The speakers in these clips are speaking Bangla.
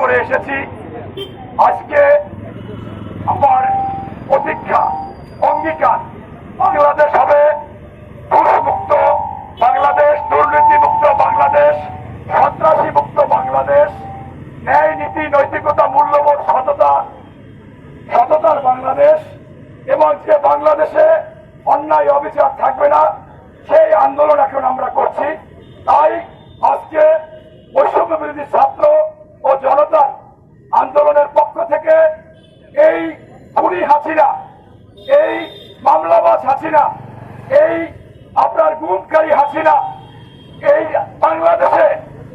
করে এসেছি। আজকে আমার প্রতীক্ষা, অঙ্গীকার বাংলাদেশ হবে ঘুষমুক্ত বাংলাদেশ দুর্নীতি বাংলাদেশ সন্ত্রাসী মুক্ত বাংলাদেশ, ন্যায় নীতি, নৈতিকতা, মূল্যবোধ, সততা, সততার বাংলাদেশ। এবং যে বাংলাদেশে অন্যায় অবিচার থাকবে না, সেই আন্দোলন এখন আমরা করছি। তাই মামলাবাজ হাসিনা। এই আপনার গুমকারী হাসিনা। এই বাংলাদেশে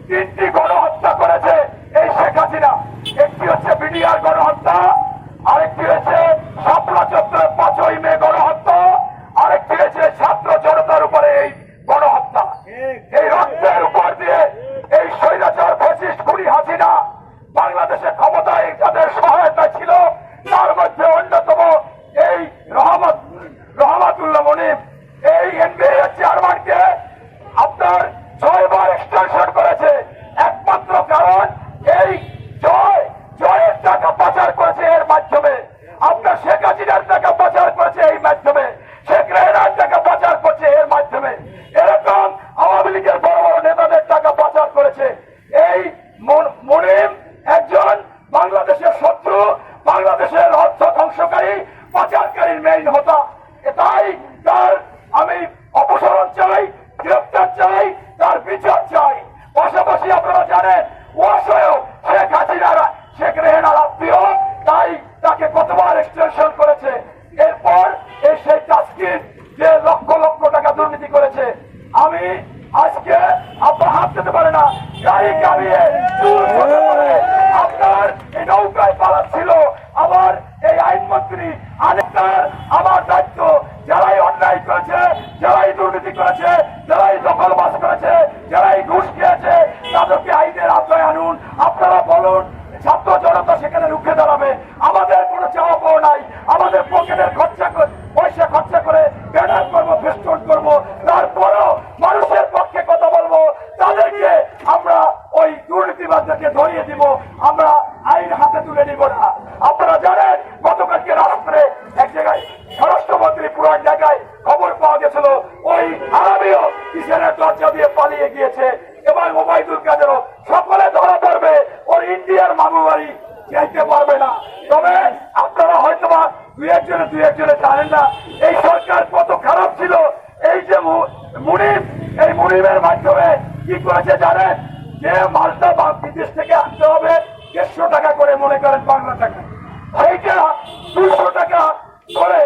তিনটি গণহত্যা করেছে এই শেখ হাসিনা। একটি হচ্ছে বিডিআর গণহত্যা ছয়বার নৌকায় আবার এই আইনমন্ত্রী আরেকটার স্বরাষ্ট্রমন্ত্রী জায়গায় খবর পাওয়া গেছিল। ওই আরামিও কিসেনের দরজা দিয়ে পালিয়ে গিয়েছে এবং ওবায়দুল কাদেরও সকলে ধরা পড়বে ওর ইন্ডিয়ার মামু যাইতে পারবে না। তবে আপনারা হয়তো বা দুই একজনে দুই একজনে জানেন না, এই সরকার কত খারাপ ছিল। এই যে মুনিম, এই মুনিমের মাধ্যমে কি করেছে জানেন? যে মালটা বিদেশ থেকে আনতে হবে, দেড়শো টাকা করে মনে করেন বাংলা টাকা। সেইটা দুইশো টাকা করে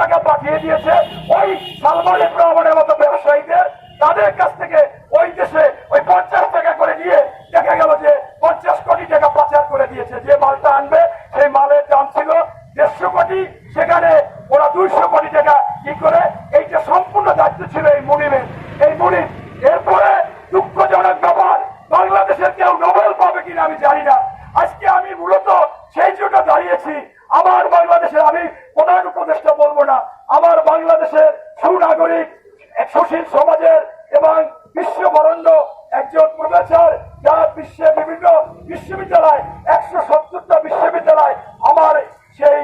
টাকা পাঠিয়ে দিয়েছে ওই সালমান রহমানের মতো ব্যবসায়ীদের। তাদের কাছ থেকে ওই দেশে ওই পঞ্চাশ টাকা করে নিয়ে দেখা গেল যে পঞ্চাশ কোটি টাকা পাচার করে দিয়েছে। যে মালটা আনবে, সেই মালের দাম ছিল দেড়শো কোটি। সেখানে ওরা দুইশো কোটি টাকা কি করে, এইটা সম্পূর্ণ দায়িত্ব ছিল এই মুনিমের। এই মুনিম, এরপরে দুঃখজনক ব্যাপার, বাংলাদেশের কেউ নোবেল পাবে কিনা আমি জানি না। আজকে আমি মূলত সেই জন্য দাঁড়িয়েছি। আমার না আমার বাংলাদেশের সুনাগরিক, সুশীল সমাজের এবং বিশ্ববরণ্য একজন প্রফেসর, যারা বিশ্বে বিভিন্ন বিশ্ববিদ্যালয়, একশো সত্তরটা বিশ্ববিদ্যালয় আমার সেই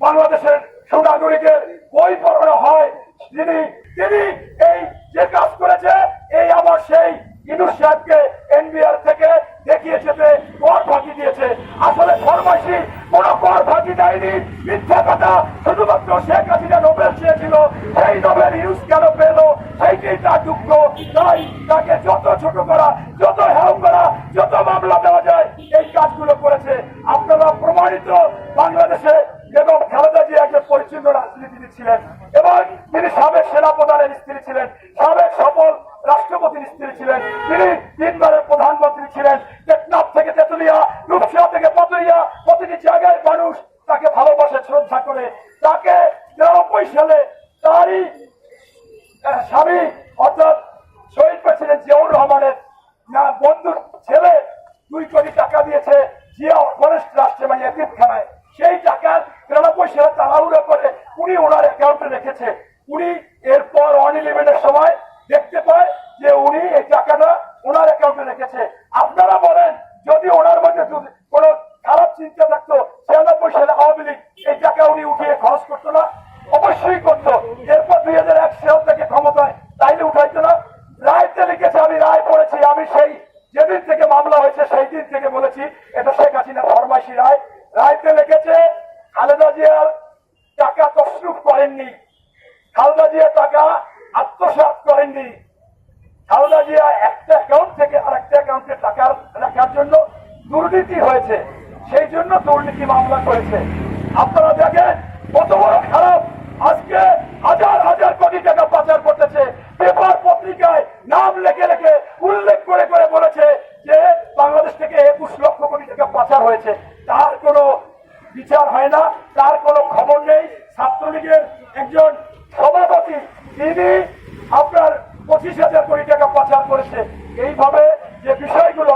বাংলাদেশের সুনাগরিকের বই পড়ানো হয়। তিনি তিনি এই যে কাজ করেছে, এই আমার সেই ইনুস সাহেবকে এনবিআর থেকে দেখিয়ে যেতে কর ফাঁকি দিয়েছে। আসলে ফরমাইশি কোন কর ফাঁকি দেয়নি। মিথ্যা কথা আপনারা প্রমাণিত বাংলাদেশে এবং খালেদা একজন পরিচ্ছন্ন রাজনীতিবিদ ছিলেন এবং তিনি সাবেক সেনাপ্রধানের স্ত্রী ছিলেন, সাবেক সফল রাষ্ট্রপতির স্ত্রী ছিলেন। তিনি তিনবারের প্রধানমন্ত্রী ছিলেন। তাকে নিরানব্বই সালে তারই স্বামী অর্থাৎ শহীদ প্রেসিডেন্ট জিয়াউর রহমানের বন্ধুর ছেলে দুই কোটি টাকা দিয়েছে জিয়া গণেশ রাষ্ট্রে মানে এতিমখানায়। সেই টাকা নিরানব্বই সালে তাড়াহুড়ো করে উনি ওনার অ্যাকাউন্টে রেখেছে। উনি এরপর অন সময় দেখতে পায় যে উনি এই টাকাটা ওনার অ্যাকাউন্টে রেখেছে। আপনারা বলেন, যদি ওনার মধ্যে কোনো খারাপ চিন্তা থাকতো, ছিয়ানব্বই সালে আওয়ামী লীগ এই টাকা উনি খরচ করতো না, অবশ্যই করতো। এরপর দুই হাজার এক সাল থেকে ক্ষমতায় তাইলে উঠাইতো না। রায়তে লিখেছে, আমি রায় পড়েছি, আমি সেই যেদিন থেকে মামলা হয়েছে, সেই দিন থেকে বলেছি, এটা শেখ হাসিনা ফরমাইশি রায়। রায়তে লিখেছে, খালেদা জিয়ার টাকা তসরুপ করেননি। খালেদা জিয়া টাকা আত্মসাৎ করেননি। খালেদা জিয়া একটা অ্যাকাউন্ট থেকে আর একটা অ্যাকাউন্টে টাকা রাখার জন্য দুর্নীতি হয়েছে। সেই জন্য দুর্নীতি মামলা করেছে। আপনারা দেখেন কত বড় খারাপ আজকে হাজার হাজার কোটি টাকা পাচার করতেছে পেপার পত্রিকায় নাম লেখে লেখে উল্লেখ করে করে বলেছে যে বাংলাদেশ থেকে একুশ লক্ষ কোটি টাকা পাচার হয়েছে তার কোনো বিচার হয় না, তার কোনো খবর নেই। ছাত্রলীগের একজন সভাপতি, তিনি আপনার পঁচিশ হাজার কোটি টাকা পাচার করেছে। এইভাবে যে বিষয়গুলো